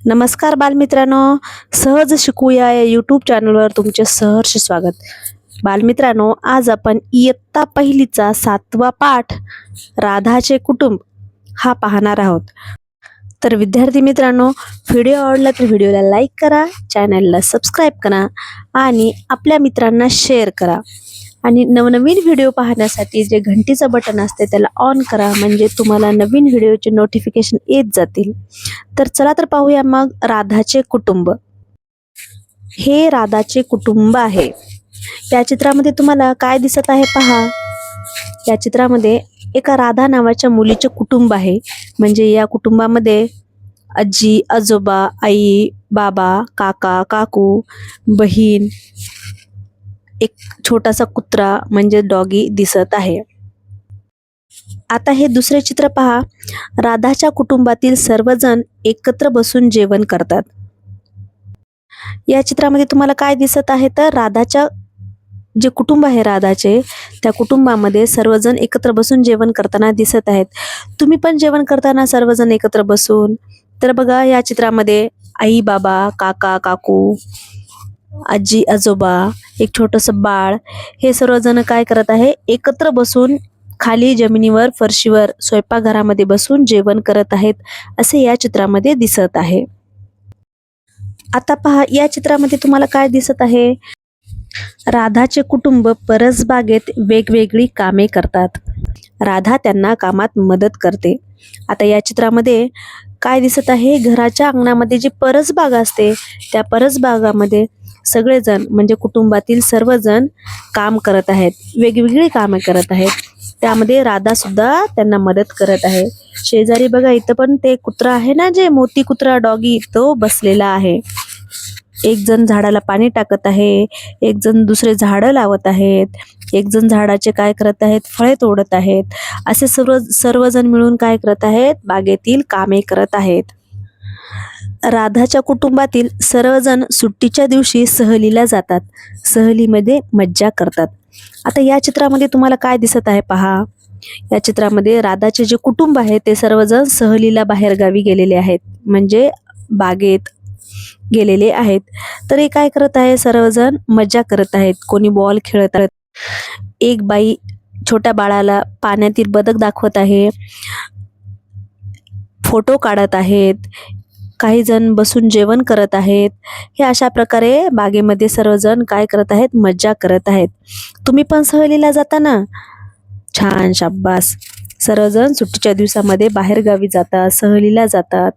नमस्कार बालमित्रांनो सहज शिकूया या यूट्यूब चॅनलवर तुमचे सहर्ष स्वागत. बालमित्रांनो आज आपण इयत्ता पहिलीचा सातवा पाठ राधाचे कुटुंब हा पाहणार आहोत. तर विद्यार्थी मित्रांनो व्हिडिओ आवडला तर व्हिडिओला लाईक करा चॅनलला सबस्क्राईब करा आणि आपल्या मित्रांना शेअर करा. आणि नवनवीन व्हिडिओ पाहण्यासाठी जे घंटीचं बटन असते त्याला ऑन करा. म्हणजे तुम्हाला नवीन व्हिडिओचे नोटिफिकेशन येत जातील. तर चला तर पाहूया मग राधाचे कुटुंब. हे राधाचे कुटुंब आहे. या चित्रामध्ये तुम्हाला काय दिसत आहे पहा. या चित्रामध्ये एका राधा नावाच्या मुलीचे कुटुंब आहे. म्हणजे या कुटुंबामध्ये आजी आजोबा आई बाबा काका काकू बहीण एक छोटासा कुत्रा म्हणजे डॉगी दिसत आहे. आता हे दुसरे चित्र पहा. राधाच्या कुटुंबातील सर्वजण एकत्र बसून जेवण करतात. या चित्रामध्ये तुम्हाला काय दिसत आहे? तर राधाच्या जे कुटुंब आहे राधाचे त्या कुटुंबामध्ये सर्वजण एकत्र बसून जेवण करताना दिसत आहेत. तुम्ही पण जेवण करताना सर्वजण एकत्र बसून. तर बघा या चित्रामध्ये आई बाबा काका काकू आजी आजोबा एक छोटंसं बाळ हे सर्वजण काय करत आहे? एकत्र बसून खाली जमिनीवर फरशीवर स्वयंपाकघरामध्ये बसून जेवण करत आहेत असे या चित्रामध्ये दिसत आहे. आता पहा या चित्रामध्ये तुम्हाला काय दिसत आहे? राधाचे कुटुंब परसबागेत वेगवेगळी कामे करतात. राधा त्यांना कामात मदत करते. आता या चित्रामध्ये काय दिसत आहे? घराच्या अंगणामध्ये जी परसबाग असते त्या परसबागामध्ये सगळेजण म्हणजे कुटुंबातील सर्वजण काम करत आहेत. वेगवेगळी कामे करत आहेत. त्यामध्ये राधा सुद्धा त्यांना मदत करत आहे. शेजारी बघा इथं पण ते कुत्रा आहे ना जे मोती कुत्रा डॉगी तो बसलेला आहे. एक जण झाडाला पाणी टाकत आहे. एक जण दुसरे झाडं लावत आहेत. एक जण झाडाचे काय करत आहेत? फळे तोडत आहेत. असे सर्व सर्वजण मिळून काय करत आहेत? बागेतील कामे करत आहेत. राधाच्या कुटुंबातील सर्वजण सुट्टीच्या दिवशी सहलीला जातात. सहलीमध्ये मज्जा करतात. आता या चित्रामध्ये तुम्हाला काय दिसत आहे पहा. या चित्रामध्ये राधाचे जे कुटुंब आहे ते सर्वजण सहलीला बाहेरगावी गेलेले आहेत. म्हणजे बागेत गेलेले आहेत. तर हे काय करत आहे? सर्वजण मज्जा करत आहेत. कोणी बॉल खेळत आहेत. एक बाई छोट्या बाळाला पाण्यातील बदक दाखवत आहे. फोटो काढत आहेत. काही जण बसून जेवण करत आहेत. हे अशा प्रकारे बागेमध्ये सर्वजण काय करत आहेत? मज्जा करत आहेत. तुम्ही पण सहलीला जाता ना छान शाब्बास. सर्वजण सुट्टीच्या दिवसामध्ये बाहेरगावी जातात सहलीला जातात.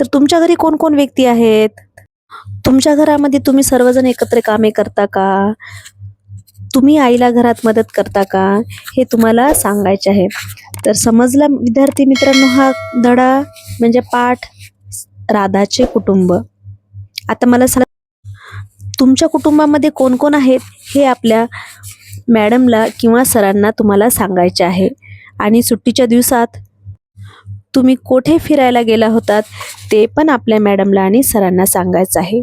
तर तुमच्या घरी कोण कोण व्यक्ती आहेत? तुमच्या घरामध्ये तुम्ही सर्वजण एकत्र कामे करता का? तुम्ही आईला घरात मदत करता का? हे तुम्हाला सांगायचे आहे. तर समजला विद्यार्थी मित्रांनो हा धडा म्हणजे पाठ राधाचे कुटुंब. आता मला सांग तुमच्या कुटुंबामध्ये कोण कोण आहेत हे आपल्या मॅडमला किंवा सरांना तुम्हाला सांगायचे आहे. आणि सुट्टीच्या दिवसात तुम्ही कोठे फिरायला गेला होतात ते पण आपल्या मॅडमला आणि सरांना सांगायचं आहे.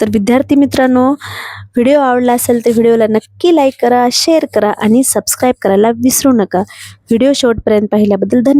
तर विद्यार्थी मित्रांनो व्हिडिओ आवडला असेल तर व्हिडिओला नक्की लाईक करा शेअर करा आणि सबस्क्राईब करायला विसरू नका. व्हिडिओ शेवटपर्यंत पाहिल्याबद्दल धन्यवाद.